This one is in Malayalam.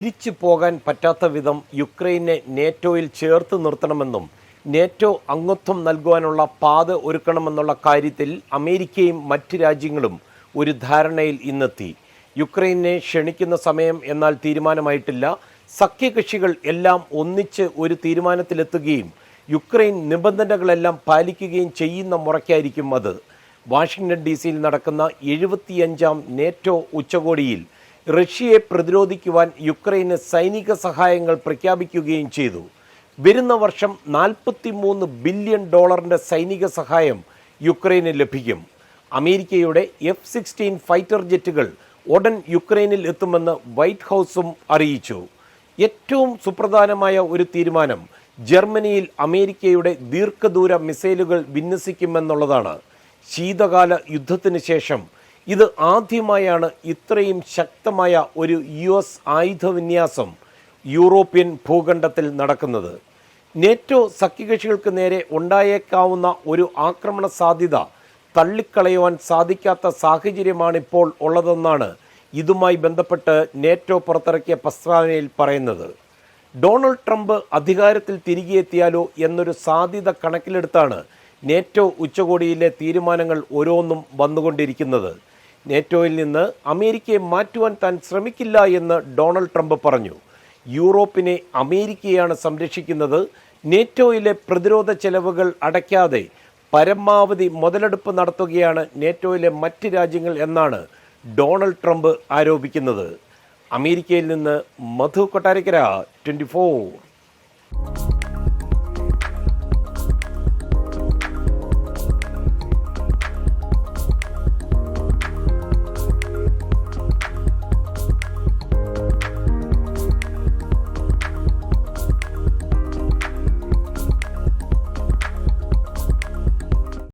തിരിച്ചു പോകാൻ പറ്റാത്ത വിധം യുക്രൈനെ നേറ്റോയിൽ ചേർത്ത് നിർത്തണമെന്നും നേറ്റോ അംഗത്വം നൽകുവാനുള്ള പാത ഒരുക്കണമെന്നുള്ള കാര്യത്തിൽ അമേരിക്കയും മറ്റ് രാജ്യങ്ങളും ഒരു ധാരണയിൽ ഇന്നെത്തി. യുക്രൈനെ ക്ഷണിക്കുന്ന സമയം എന്നാൽ തീരുമാനമായിട്ടില്ല. സഖ്യകക്ഷികൾ എല്ലാം ഒന്നിച്ച് ഒരു തീരുമാനത്തിലെത്തുകയും യുക്രൈൻ നിബന്ധനകളെല്ലാം പാലിക്കുകയും ചെയ്യുന്ന മുറയ്ക്കായിരിക്കും അത്. വാഷിംഗ്ടൺ ഡി സിയിൽ നടക്കുന്ന എഴുപത്തിയഞ്ചാം നേറ്റോ ഉച്ചകോടിയിൽ റഷ്യയെ പ്രതിരോധിക്കുവാൻ യുക്രൈന് സൈനിക സഹായങ്ങൾ പ്രഖ്യാപിക്കുകയും ചെയ്തു. വരുന്ന വർഷം നാൽപ്പത്തിമൂന്ന് ബില്യൺ ഡോളറിന്റെ സൈനിക സഹായം യുക്രൈന് ലഭിക്കും. അമേരിക്കയുടെ എഫ് സിക്സ്റ്റീൻ ഫൈറ്റർ ജെറ്റുകൾ ഉടൻ യുക്രൈനിൽ എത്തുമെന്ന് വൈറ്റ് ഹൗസും അറിയിച്ചു. ഏറ്റവും സുപ്രധാനമായ ഒരു തീരുമാനം ജർമ്മനിയിൽ അമേരിക്കയുടെ ദീർഘദൂര മിസൈലുകൾ വിന്യസിക്കുമെന്നുള്ളതാണ്. ശീതകാല യുദ്ധത്തിന് ശേഷം ഇത് ആദ്യമായാണ് ഇത്രയും ശക്തമായ ഒരു യു എസ് ആയുധവിന്യാസം യൂറോപ്യൻ ഭൂഖണ്ഡത്തിൽ നടക്കുന്നത്. നേറ്റോ സഖ്യകക്ഷികൾക്ക് നേരെ ഉണ്ടായേക്കാവുന്ന ഒരു ആക്രമണ സാധ്യത തള്ളിക്കളയുവാൻ സാധിക്കാത്ത സാഹചര്യമാണിപ്പോൾ ഉള്ളതെന്നാണ് ഇതുമായി ബന്ധപ്പെട്ട് നേറ്റോ പുറത്തിറക്കിയ പ്രസ്താവനയിൽ പറയുന്നത്. ഡൊണാൾഡ് ട്രംപ് അധികാരത്തിൽ തിരികെ എത്തിയാലോ എന്നൊരു സാധ്യത കണക്കിലെടുത്താണ് നേറ്റോ ഉച്ചകോടിയിലെ തീരുമാനങ്ങൾ ഓരോന്നും വന്നുകൊണ്ടിരിക്കുന്നത്. നേറ്റോയിൽ നിന്ന് അമേരിക്കയെ മാറ്റുവാൻ താൻ ശ്രമിക്കില്ല എന്ന് ഡൊണാൾഡ് ട്രംപ് പറഞ്ഞു. യൂറോപ്പിനെ അമേരിക്കയാണ് സംരക്ഷിക്കുന്നത്. നേറ്റോയിലെ പ്രതിരോധ ചെലവുകൾ അടയ്ക്കാതെ പരമാവധി മുതലെടുപ്പ് നടത്തുകയാണ് നേറ്റോയിലെ മറ്റ് രാജ്യങ്ങൾ എന്നാണ് ഡൊണാൾഡ് ട്രംപ് ആരോപിക്കുന്നത്. അമേരിക്കയിൽ നിന്ന് മധു കൊട്ടാരക്കര ട്വന്റി